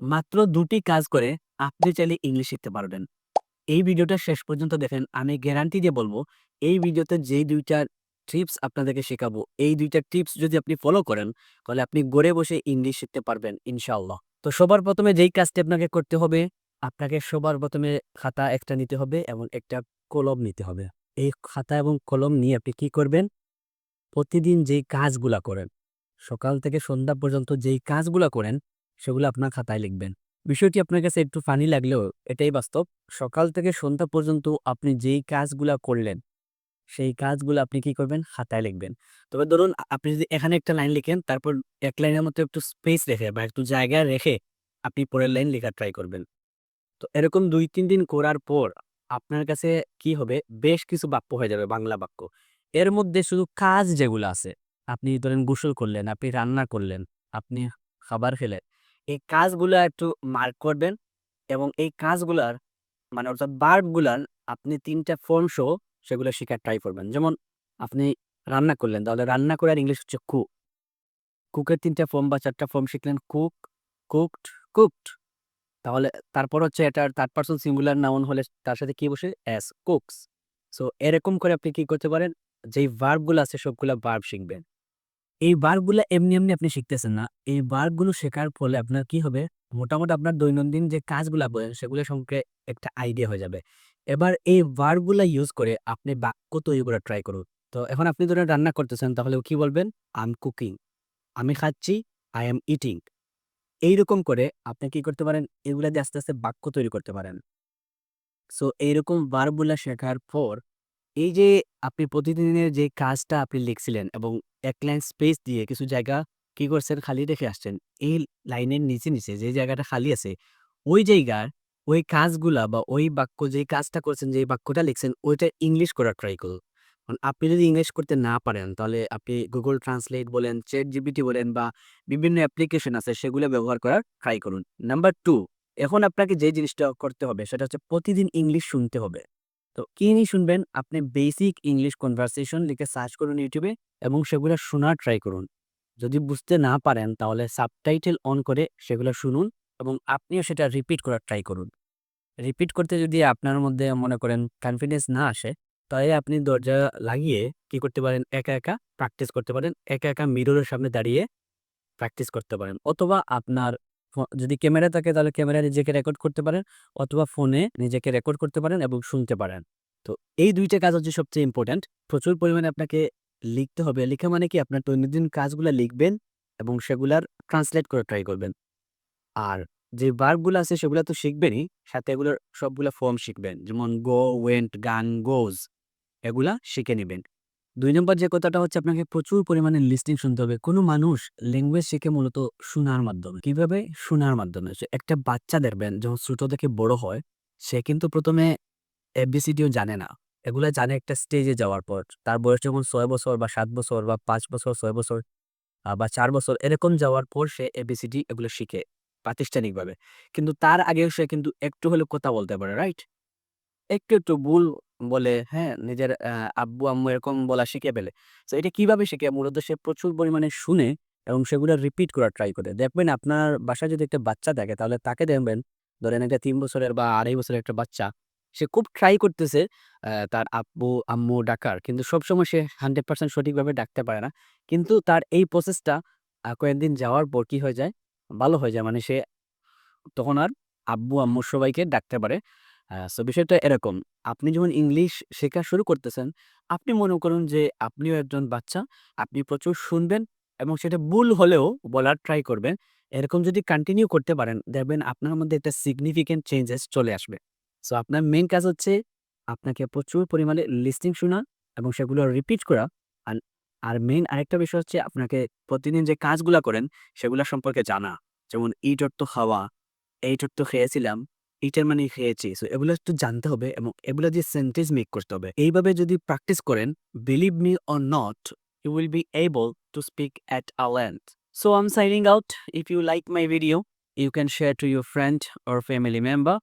মাত্র দুটি কাজ করে আপনি চাইলে ইংলিশ শিখতে পারবেন। এই ভিডিওটা শেষ পর্যন্ত দেখেন, আমি গ্যারান্টি দিয়ে বলব, এই ভিডিওতে যেই দুইটা টিপস আপনাদেরকে শেখাবো, এই দুইটা টিপস যদি আপনি ফলো করেন, তাহলে আপনি গড়ে বসে ইংলিশ শিখতে পারবেন, ইনশাআল্লাহ। তো সবার প্রথমে যেই কাজটি আপনাকে করতে হবে, আপনাকে সবার প্রথমে খাতা একটা নিতে হবে এবং একটা কলম নিতে হবে। এই খাতা এবং কলম নিয়ে আপনি কি করবেন? প্রতিদিন যেই কাজগুলা করেন, সকাল থেকে সন্ধ্যা পর্যন্ত যেই কাজগুলা করেন সেগুলো আপনার খাতায় লিখবেন। বিষয়টি আপনার কাছে একটু ফানি লাগলেও এটাই বাস্তব। সকাল থেকে সন্ধ্যা পর্যন্ত আপনি যেই কাজগুলা করলেন, সেই কাজগুলো আপনি কি করবেন? খাতায় লিখবেন। তবে ধরুন আপনি যদি এখানে একটা লাইন লিখেন, তারপর এক লাইনের মধ্যে একটু স্পেস রেখে বা একটু জায়গা রেখে আপনি পরের লাইন লেখার ট্রাই করবেন। তো এরকম দুই, তিন দিন করার পর আপনার কাছে কি হবে? বেশ কিছু বাক্য হয়ে যাবে, বাংলা বাক্য। এর মধ্যে শুধু কাজ যেগুলো আছে, আপনি ধরেন গোসল করলেন, আপনি রান্না করলেন, আপনি খাবার খেলেন এই কাজগুলা একটু মার্ক করবেন এবং এই কাজগুলার মানে অর্থাৎ বার্বগুলার আপনি তিনটা ফর্ম সহ সেগুলো শেখার ট্রাই করবেন। যেমন আপনি রান্না করলেন, তাহলে রান্না করার ইংলিশ হচ্ছে কুক কুকের তিনটা ফর্ম বা চারটা ফর্ম শিখলেন কুক কুকড কুকড তাহলে তারপর হচ্ছে এটার থার্ড পার্সন সিঙ্গুলার নাউন হলে তার সাথে কি বসে? অ্যাস কুকস সো এরকম করে আপনি কি করতে পারেন, যেই ভার্বগুলো আছে সবগুলা ভার্ব শিখবেন। এই ভার্বগুলো এমনি এমনি আপনি শিখতেছেন না। এই ভার্বগুলো শেখার ফলে আপনার কি হবে? মোটামুটি আপনার দৈনন্দিন যে কাজগুলা বলেন, সেগুলো সম্পর্কে একটা আইডিয়া হয়ে যাবে। এবার এই ভার্বগুলা ইউজ করে আপনি বাক্য তৈরি করা ট্রাই করুন। তো এখন আপনি ধরেন রান্না করতেছেন, তাহলে কি বলবেন? আই এম কুকিং আমি খাচ্ছি আই এম ইটিং এইরকম করে আপনি কি করতে পারেন? এগুলা দিয়ে আস্তে আস্তে বাক্য তৈরি করতে পারেন। সো এইরকম ভার্বগুলা শেখার পর এই যে আপনি প্রতিদিনের যে কাজটা আপনি লিখছিলেন এবং এক লাইন স্পেস দিয়ে কিছু জায়গা কি করছেন খালি রেখে আসছেন, এই লাইনের নিচে নিচে যে জায়গাটা খালি আছে, ওই জায়গার ওই কাজগুলা বা ওই বাক্য যে কাজটা করছেন, যে বাক্যটা লিখছেন, ওইটা ইংলিশ করার ট্রাই করুন। কারণ আপনি যদি ইংলিশ করতে না পারেন, তাহলে আপনি গুগল ট্রান্সলেট বলেন চেট জিপিটি বলেন বা বিভিন্ন অ্যাপ্লিকেশন আছে, সেগুলো ব্যবহার করার ট্রাই করুন। নাম্বার টু এখন আপনাকে যে জিনিসটা করতে হবে, সেটা হচ্ছে প্রতিদিন ইংলিশ শুনতে হবে। তো কি নিয়ে শুনবেন? আপনি বেসিক ইংলিশ কনভারসেশন লিখে সার্চ করুন ইউটিউবে এবং সেগুলো শোনার ট্রাই করুন। যদি বুঝতে না পারেন, তাহলে সাবটাইটেল অন করে সেগুলো শুনুন এবং আপনিও সেটা রিপিট করার ট্রাই করুন। রিপিট করতে যদি আপনার মধ্যে মনে করেন কনফিডেন্স না আসে, তাহলে আপনি দরজা লাগিয়ে কি করতে পারেন? একা একা প্র্যাকটিস করতে পারেন। একা একা মিররের সামনে দাঁড়িয়ে প্র্যাকটিস করতে পারেন। অথবা আপনার যদি ক্যামেরা থাকে তাহলে ক্যামেরা নিজেকে রেকর্ড করতে পারেন অথবা ফোনে নিজেকে রেকর্ড করতে পারেন এবং শুনতে পারেন। তো এই দুইটা কাজ হচ্ছে সবচেয়ে ইম্পর্ট্যান্ট প্রচুর পরিমাণে আপনাকে লিখতে হবে। লেখা মানে কি? আপনার দৈনন্দিন কাজগুলো লিখবেন এবং সেগুলার ট্রান্সলেট করে ট্রাই করবেন। আর যে ভার্বগুলো আছে সেগুলো তো শিখবেনই, সাথে এগুলোর সবগুলো ফর্ম শিখবেন। যেমন গো ওয়েন্ট গান গোজ এগুলা শিখে নেবেন। দুই নম্বর যে কথাটা হচ্ছে আপনাকে প্রচুর পরিমাণে লিস্টিং শুনতে হবে। কোনো মানুষ ল্যাঙ্গুয়েজ শিখে মূলত শোনার মাধ্যমে। কীভাবে? শোনার মাধ্যমে। একটা বাচ্চা দেখবেন, যখন ছোট থেকে বড় হয়, সে কিন্তু প্রথমে এবিসিডিও জানে না। এগুলা জানে একটা স্টেজে যাওয়ার পর। তার বয়স যখন ছয় বছর বা সাত বছর বা পাঁচ বছর, ছয় বছর বা চার বছর, এরকম যাওয়ার পর সে এবিসিডি এগুলো শিখে প্রাতিষ্ঠানিকভাবে। কিন্তু তার আগেও সে কিন্তু একটু হলেও কথা বলতে পারে রাইট একটু একটু ভুল বলে হ্যাঁ নিজের আব্বু আম্মু এরকম বলা শিখে ফেলে। তো এটা কীভাবে শিখে? মূলত সে প্রচুর পরিমাণে শুনে এবং সেগুলো রিপিট করার ট্রাই করে। দেখবেন আপনার বাসায় যদি একটা বাচ্চা থাকে তাহলে তাকে দেখবেন ধরেন একটা তিন বছরের বা আড়াই বছরের একটা বাচ্চা সে খুব ট্রাই করতেছে আহ, তার আব্বু আম্মু ডাকার। কিন্তু সবসময় সে হান্ড্রেড পার্সেন্ট সঠিকভাবে ডাকতে পারে না। কিন্তু তার এই প্রসেসটা কয়েকদিন যাওয়ার পর কি হয়ে যায়? ভালো হয়ে যায়। মানে সে তখন আর আব্বু আম্মু সবাইকে ডাকতে পারে। সো বিষয়টা এরকম। আপনি যখন ইংলিশ শেখা শুরু করতেছেন, আপনি মনে করুন যে আপনিও একজন বাচ্চা, আপনি প্রচুর শুনবেন এবং সেটা ভুল হলেও বলার ট্রাই করবেন। এরকম যদি কন্টিনিউ করতে পারেন, দেখবেন আপনার মধ্যে একটা সিগনিফিকেন্ট চেঞ্জেস চলে আসবে। সো আপনার মেইন কাজ হচ্ছে আপনাকে প্রচুর পরিমাণে লিস্টিং শোনা এবং সেগুলো রিপিট করা। আর- আর মেইন আরেকটা বিষয় হচ্ছে আপনাকে প্রতিদিন যে কাজগুলো করেন, সেগুলা সম্পর্কে জানা। যেমন ইট অর্থ খাওয়া এইট অর্থ খেয়েছিলাম। এইটার মানে খেয়েছি সো এগুলো একটু জানতে হবে এবং এগুলো দিয়ে সেন্টেন্স মেক করতে হবে, এইভাবে যদি প্র্যাকটিস করেন believe me or not you will be able to speak at a length so I'm signing out if you like my video you can share to your friend or family member.